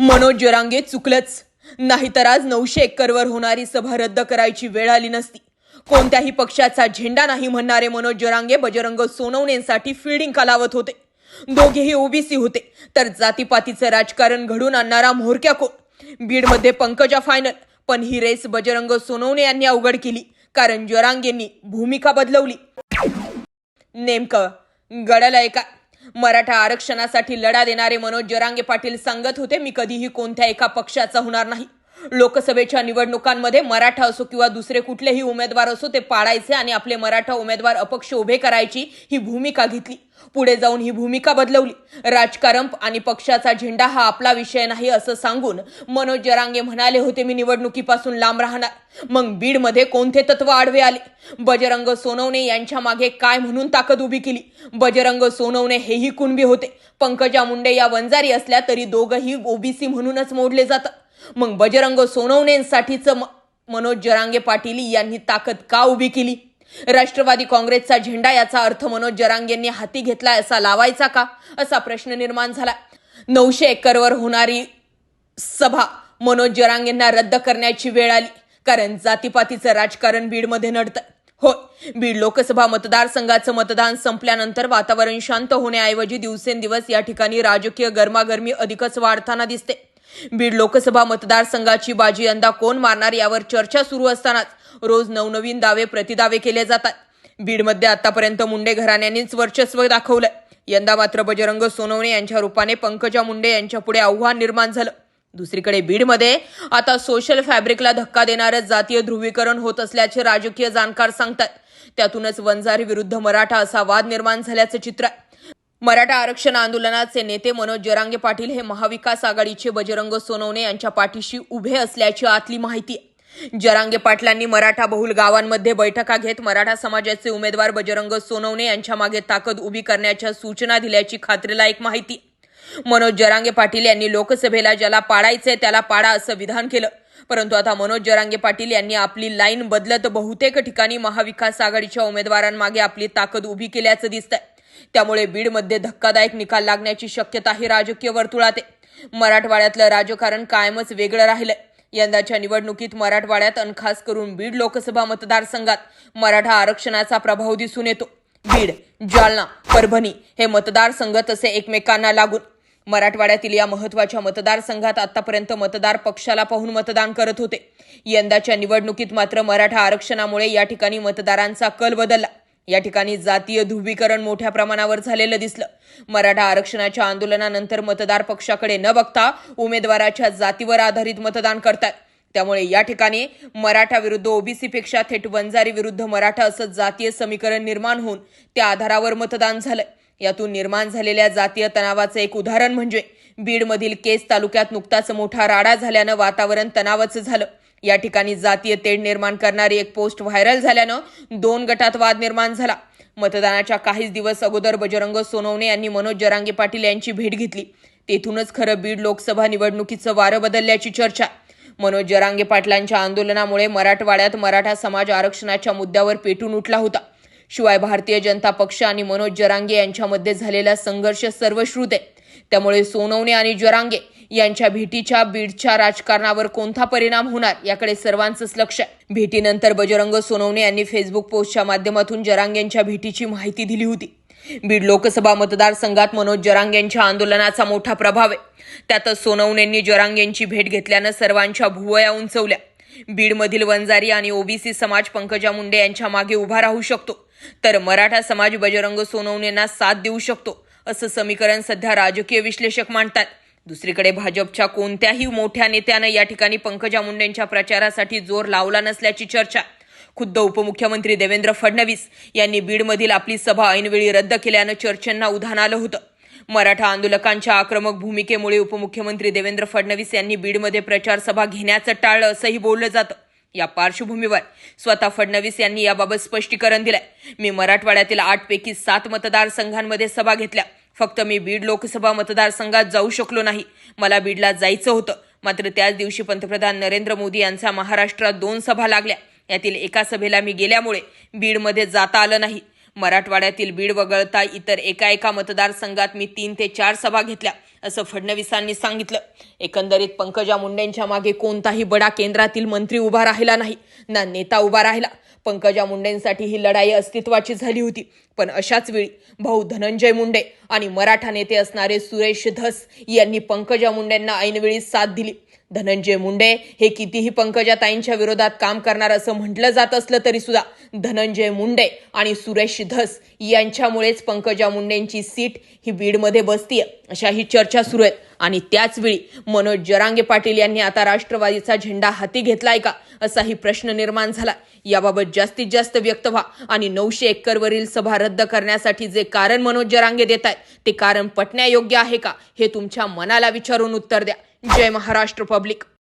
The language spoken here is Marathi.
मनोज जरांगे चुकलंच. नाहीतर आज नऊशे एकरवर होणारी सभा रद्द करायची वेळ आली नसती. कोणत्याही पक्षाचा झेंडा नाही म्हणणारे मनोज जरांगे बजरंग सोनवणेंसाठी फिल्डिंग कालावत होते? दोघेही ओबीसी होते. तर जातीपातीचं राजकारण घडून आणणारा म्होरक्या कोण? बीडमध्ये पंकजा फायनल पण ही रेस बजरंग सोनवणे यांनी अवघड केली. कारण जरांगेंनी भूमिका बदलवली. नेमकं गडाला एका मराठा आरक्षणासाठी लढा देणारे मनोज जरांगे पाटील सांगत होते मी कधीही कोणत्या एका पक्षाचा होणार नाही. लोकसभेच्या निवडणुकांमध्ये मराठा असो किंवा दुसरे कुठलेही उमेदवार असो ते पाळायचे आणि आपले मराठा उमेदवार अपक्ष उभे करायची ही भूमिका घेतली. पुढे जाऊन ही भूमिका बदलवली. राजकारण आणि पक्षाचा झेंडा हा आपला विषय नाही असं सांगून मनोज जरांगे म्हणाले होते मी निवडणुकीपासून लांब राहणार. मग बीडमध्ये कोणते तत्व आडवे आले? बजरंग सोनवणे यांच्या मागे काय म्हणून ताकद उभी केली? बजरंग सोनवणे हेही कुणबी होते. पंकजा मुंडे या वंजारी असल्या तरी दोघंही ओबीसी म्हणूनच मोडले जातात. मग बजरंग सोनवणेंसाठीचं मनोज जरांगे पाटील यांनी ताकद का उभी केली? राष्ट्रवादी काँग्रेसचा झेंडा याचा अर्थ मनोज जरांगेंनी हाती घेतला असा लावायचा का? असा प्रश्न निर्माण झाला. नऊशे एकरवर होणारी सभा मनोज जरांगेंना रद्द करण्याची वेळ आली. कारण जातीपातीचं राजकारण बीडमध्ये नडतं. होय बीड लोकसभा मतदारसंघाचं मतदान संपल्यानंतर वातावरण शांत होण्याऐवजी दिवसेंदिवस या ठिकाणी राजकीय गरमागरमी अधिकच वाढताना दिसते. बीड लोकसभा मतदारसंघाची बाजी यंदा कोण मारणार यावर चर्चा सुरू असतानाच रोज नवनवीन दावे प्रतिदावे केले जातात. बीडमध्ये आतापर्यंत मुंडे घराण्यांनीच वर्चस्व दाखवलंय. यंदा मात्र बजरंग सोनवणे यांच्या रूपाने पंकजा मुंडे यांच्या पुढे आव्हान निर्माण झालं. दुसरीकडे बीडमध्ये आता सोशल फॅब्रिकला धक्का देणारं जातीय ध्रुवीकरण होत असल्याचे राजकीय जाणकार सांगतात. त्यातूनच वंजारी विरुद्ध मराठा असा वाद निर्माण झाल्याचं चित्र आहे. मराठा आरक्षण आंदोलनाचे नेते मनोज जरांगे पाटील हे महाविकास आघाडीचे बजरंग सोनवणे यांच्या पाठीशी उभे असल्याची आतली माहिती जरांगे पाटलांनी मराठा बहुल गावांमध्ये बैठका घेत मराठा समाजाचे उमेदवार बजरंग सोनवणे यांच्या मागे ताकद उभी करण्याच्या सूचना दिल्याची खात्रीलायक माहिती मनोज जरांगे पाटील यांनी लोकसभेला ज्याला पाडायचे त्याला पाडा असं विधान केलं. परंतु आता मनोज जरांगे पाटील यांनी आपली लाईन बदलत बहुतेक ठिकाणी महाविकास आघाडीच्या उमेदवारांमागे आपली ताकद उभी केल्याचं दिसतंय. त्यामुळे बीडमध्ये धक्कादायक निकाल लागण्याची शक्यता ही राजकीय वर्तुळात आहे. मराठवाड्यातलं राजकारण कायमच वेगळं राहिलंय. यंदाच्या निवडणुकीत मराठवाड्यात आणि खास करून बीड लोकसभा मतदारसंघात मराठा आरक्षणाचा प्रभाव दिसून येतो. बीड जालना परभणी हे मतदारसंघ तसे एकमेकांना लागून. मराठवाड्यातील या महत्त्वाच्या मतदारसंघात आतापर्यंत मतदार पक्षाला पाहून मतदान करत होते. यंदाच्या निवडणुकीत मात्र मराठा आरक्षणामुळे या ठिकाणी मतदारांचा कल बदलला. या ठिकाणी जातीय ध्रुवीकरण मोठ्या प्रमाणावर झालेलं दिसलं. मराठा आरक्षणाच्या आंदोलनानंतर मतदार पक्षाकडे न बघता उमेदवाराच्या जातीवर आधारित मतदान करतात. त्यामुळे या ठिकाणी मराठा विरुद्ध ओबीसीपेक्षा थेट वंजारी विरुद्ध मराठा असं जातीय समीकरण निर्माण होऊन त्या आधारावर मतदान झालं यातून निर्माण झालेल्या जातीय तणावाचं एक उदाहरण म्हणजे बीडमधील केस तालुक्यात नुकताच मोठा राडा झाल्यानं वातावरण तणावाचं झालं. या ठिकाणी जातीय तेढ निर्माण करणारी एक पोस्ट व्हायरल झाल्यानं दोन गटात वाद निर्माण झाला. मतदानाच्या काहीच दिवस अगोदर बजरंग सोनवणे यांनी मनोज जरांगे पाटील यांची भेट घेतली. तेथूनच खरं बीड लोकसभा निवडणुकीचं वारं बदलल्याची चर्चा. मनोज जरांगे पाटलांच्या आंदोलनामुळे मराठवाड्यात मराठा समाज आरक्षणाच्या मुद्द्यावर पेटून उठला होता. शिवाय भारतीय जनता पक्ष आणि मनोज जरांगे यांच्यामध्ये झालेला संघर्ष सर्वश्रुत आहे. त्यामुळे सोनवणे आणि जरांगे यांच्या भेटीच्या बीडच्या राजकारणावर कोणता परिणाम होणार याकडे सर्वांचंच लक्ष आहे. भेटीनंतर बजरंग सोनवणे यांनी फेसबुक पोस्टच्या माध्यमातून जरांगेंच्या भेटीची माहिती दिली होती. बीड लोकसभा मतदारसंघात मनोज जरांग यांच्या आंदोलनाचा मोठा प्रभाव आहे. त्यातच सोनवणेंनी जरांगेंची भेट घेतल्यानं सर्वांच्या भुवया उंचवल्या. बीडमधील वंजारी आणि ओबीसी समाज पंकजा मुंडे यांच्या मागे उभा राहू शकतो. तर मराठा समाज बजरंग सोनवणेंना साथ देऊ शकतो असं समीकरण सध्या राजकीय विश्लेषक मांडतात दुसरीकडे भाजपच्या कोणत्याही मोठ्या नेत्यानं या ठिकाणी पंकजा मुंडेंच्या प्रचारासाठी जोर लावला नसल्याची चर्चा. खुद्द उपमुख्यमंत्री देवेंद्र फडणवीस यांनी बीडमधील आपली सभा ऐनवेळी रद्द केल्यानं चर्चेंना उधाण आलं होतं. मराठा आंदोलकांच्या आक्रमक भूमिकेमुळे उपमुख्यमंत्री देवेंद्र फडणवीस यांनी बीडमध्ये प्रचार सभा घेण्याचं टाळलं असंही बोललं जातं. या पार्श्वभूमीवर स्वतः फडणवीस यांनी याबाबत स्पष्टीकरण दिलंय. मी मराठवाड्यातील आठपैकी सात मतदारसंघांमध्ये सभा घेतल्या. फक्त मी बीड लोकसभा मतदारसंघात जाऊ शकलो नाही. मला बीडला जायचं होतं. मात्र त्याच दिवशी पंतप्रधान नरेंद्र मोदी यांचा महाराष्ट्रात दोन सभा लागल्या. यातील एका सभेला मी गेल्यामुळे बीडमध्ये जाता आलं नाही. मराठवाड्यातील बीड वगळता इतर एका एका मतदारसंघात मी तीन ते चार सभा घेतल्या. असं फडणवीसांनी सांगितलं. एकंदरीत पंकजा मुंडेंच्या मागे कोणताही बडा केंद्रातील मंत्री उभा राहिला नाही ना नेता उभा राहिला. पंकजा मुंडेंसाठी ही लढाई अस्तित्वाची झाली होती. पण अशाच वेळी भाऊ धनंजय मुंडे आणि मराठा नेते असणारे सुरेश धस यांनी पंकजा मुंडेंना ऐनवेळी साथ दिली. धनंजय मुंडे हे कितीही पंकजाताईंच्या विरोधात काम करणार असं म्हटलं जात असलं तरी सुद्धा धनंजय मुंडे आणि सुरेश धस यांच्यामुळेच पंकजा मुंडेंची सीट ही बीडमध्ये बसतीये. अशा ही चर्चा सुरू आहेत. आणि त्याचवेळी मनोज जरांगे पाटील यांनी आता राष्ट्रवादीचा झेंडा हाती घेतलाय का असाही प्रश्न निर्माण झाला याबाबत जास्तीत जास्त व्यक्त व्हा. आणि नऊशे एकरवरील सभा रद्द करण्यासाठी जे कारण मनोज जरांगे देत आहेत ते कारण पटण्यायोग्य आहे का हे तुमच्या मनाला विचारून उत्तर द्या. जय महाराष्ट्र पब्लिक.